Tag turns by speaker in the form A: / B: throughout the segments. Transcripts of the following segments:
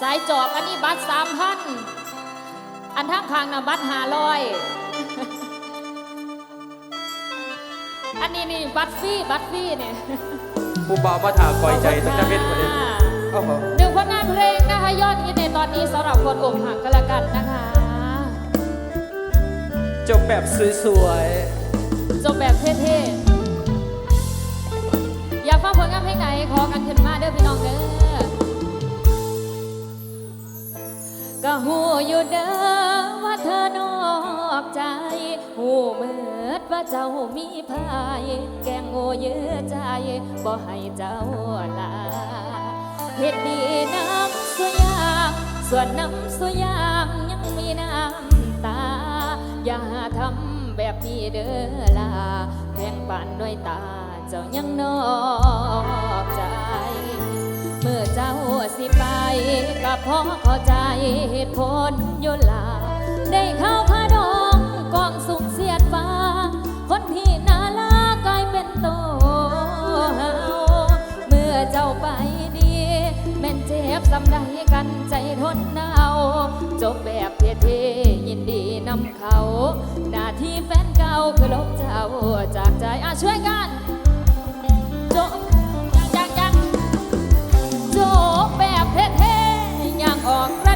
A: สายจอบอันนี้บัตรสามพันอันทั้งคางนะบัตรห้าร้อยอันนี้นี่บัตรฟรีบัตรฟรีเนี่ย
B: ผู้บ่าวมาถาคอยใจตั้งแต่เป็นคนนี้โอ้โห
A: หนึ่งผลงานเพลงนะคะยอดฮิตในตอนนี้สำหรับคนอกหักก็แล้วกันนะคะ
B: จบแบบสวย
A: จบแบบเท่ๆ อยากฟังผลงานเพลงไหนขอกันขึ้นมาเด้อพี่น้องเด้อ ก็หูอยู่เด้อว่าเธอนอกใจหูเมิดว่าเจ้ามีพายแกงโง่เยอะใจบ่ให้เจ้าลาเฮ็ดดีน้ำสวยยางส่วนน้ำสวยยางยังมีน้ำตา อย่าทำแบบนี้เด้อลาแพงปานด้วยตาเจ้ายังนอกใจ มื่อเจ้าสิไปก็พราะเข้าใจเหตุผลยุลา ได้เข้าพาดองกองสุขเสียดฟ้า คนที่นาลากลายเป็นโตเฮาเมื่อเจ้าไปดีแม่นเจ็บสำใดกันใจทนหนาวจบแบบเท่ๆยินดีนำเขา หน้าที่แฟนเก่าคือลบเจ้าจากใจอะช่วยกัน อย่างออก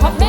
A: 커피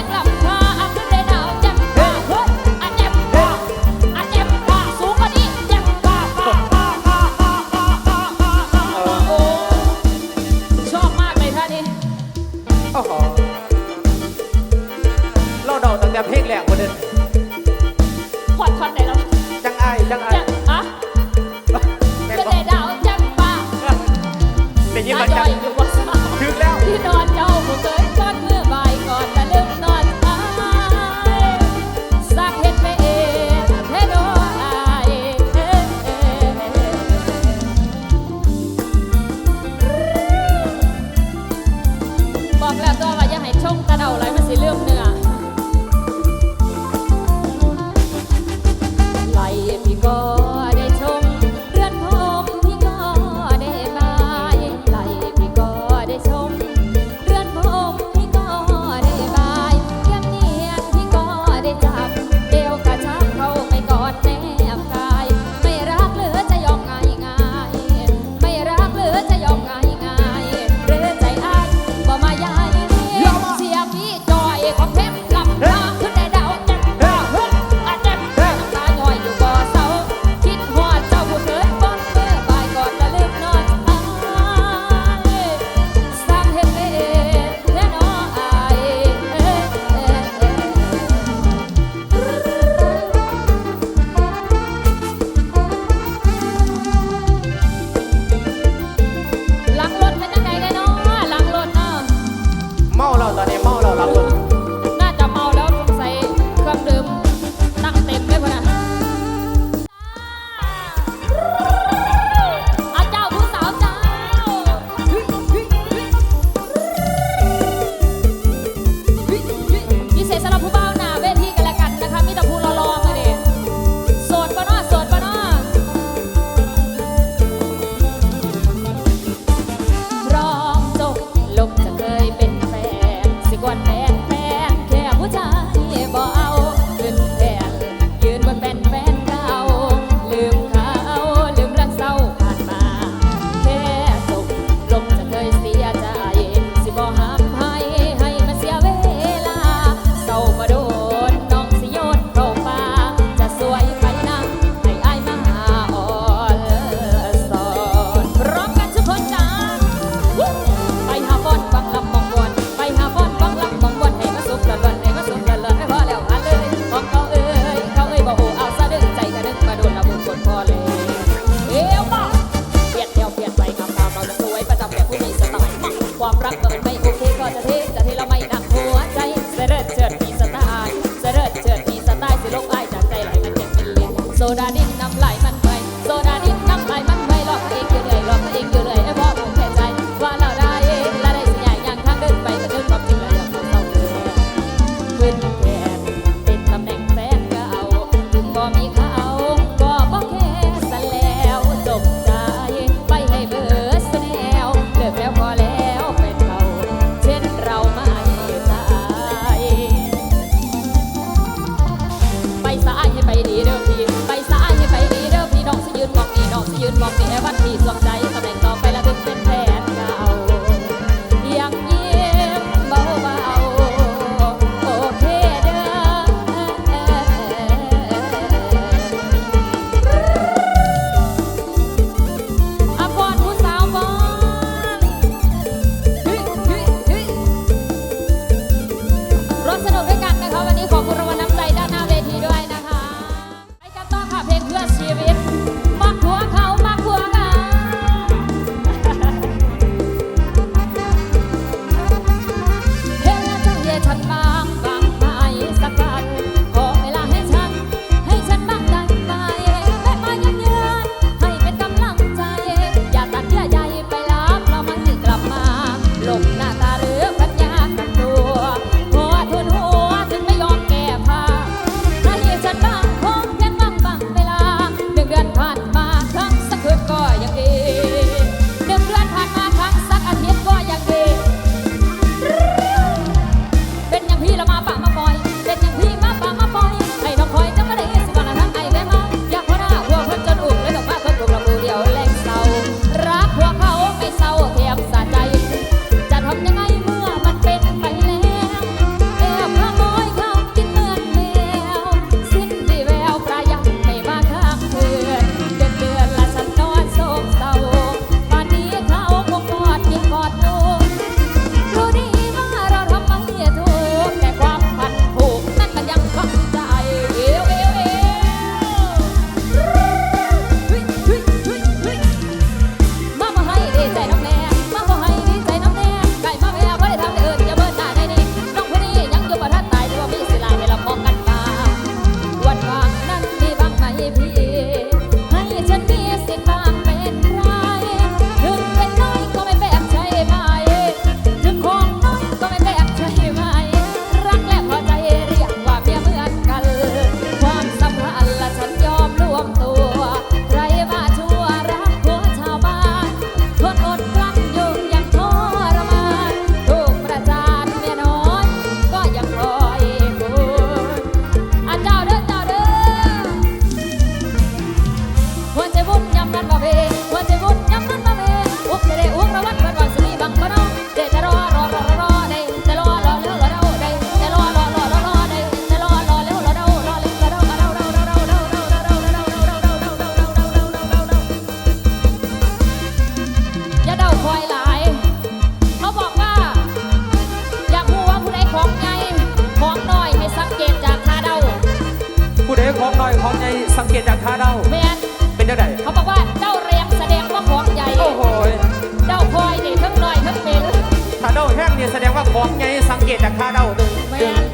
A: ว่าของใหญ่สังเกตจากข่าเดาดึงดึง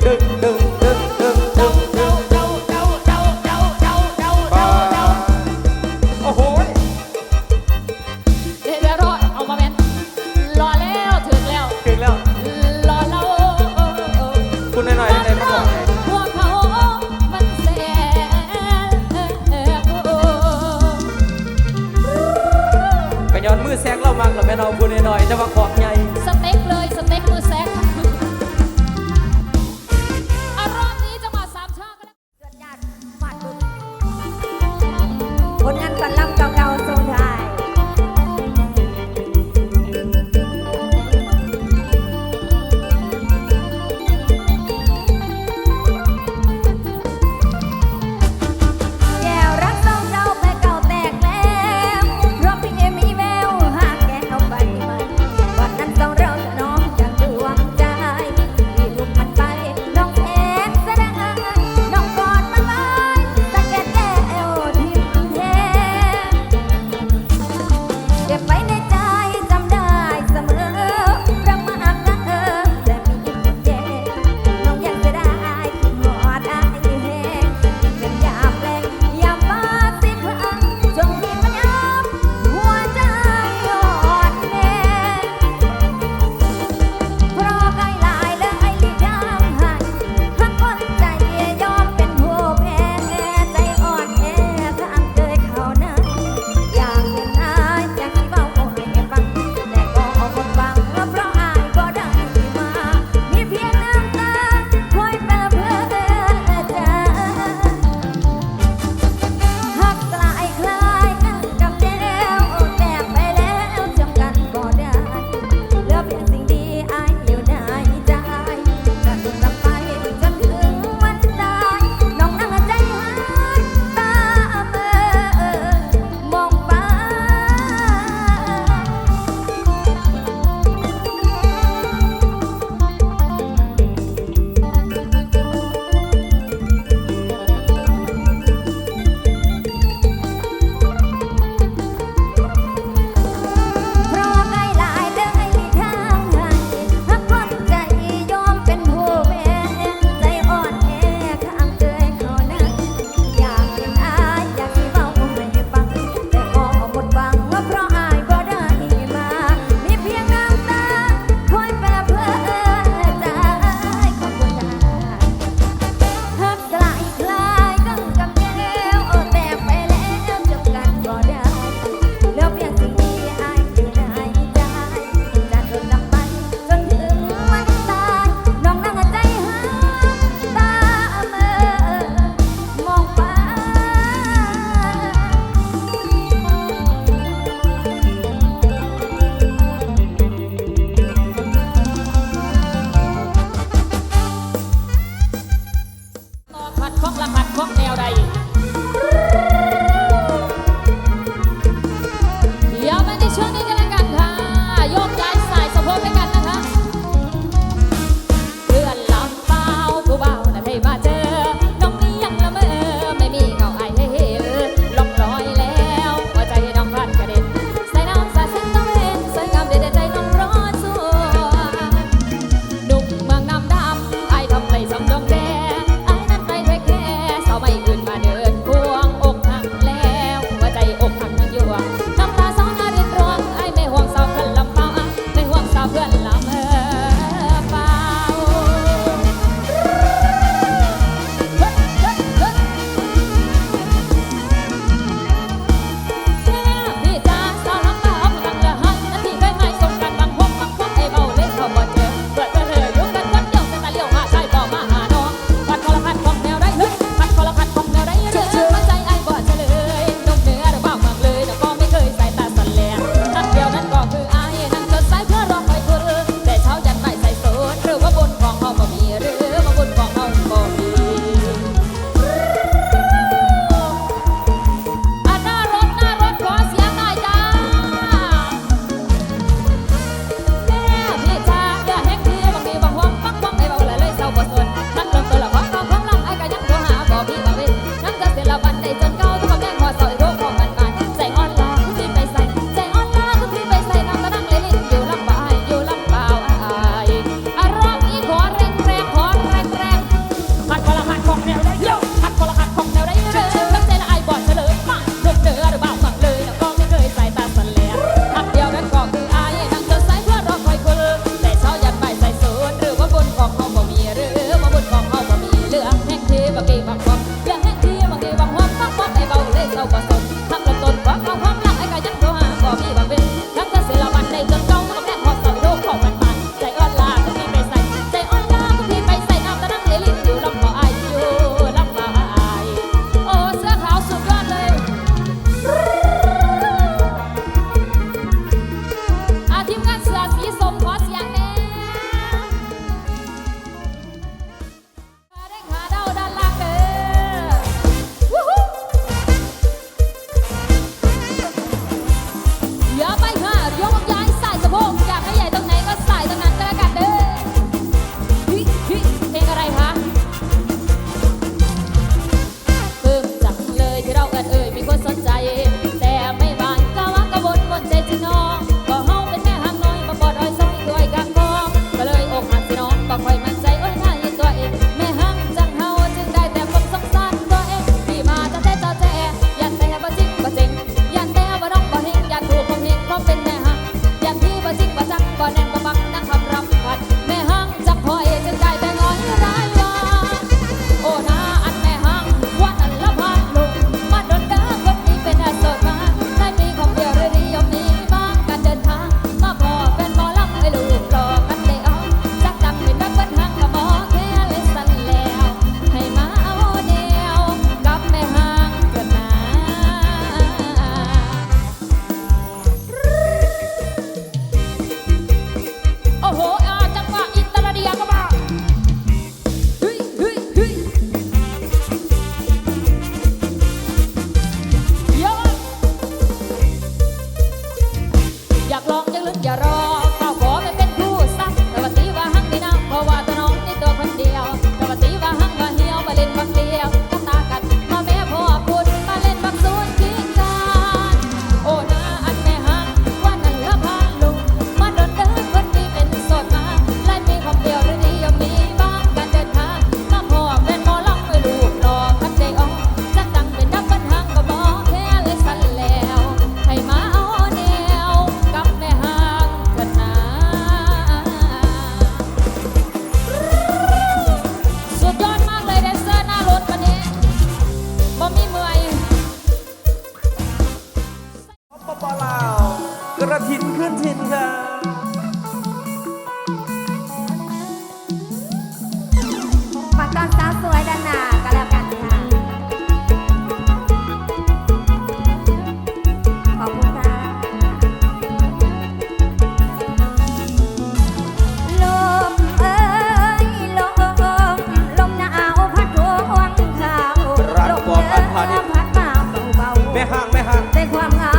A: ความงา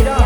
B: it up.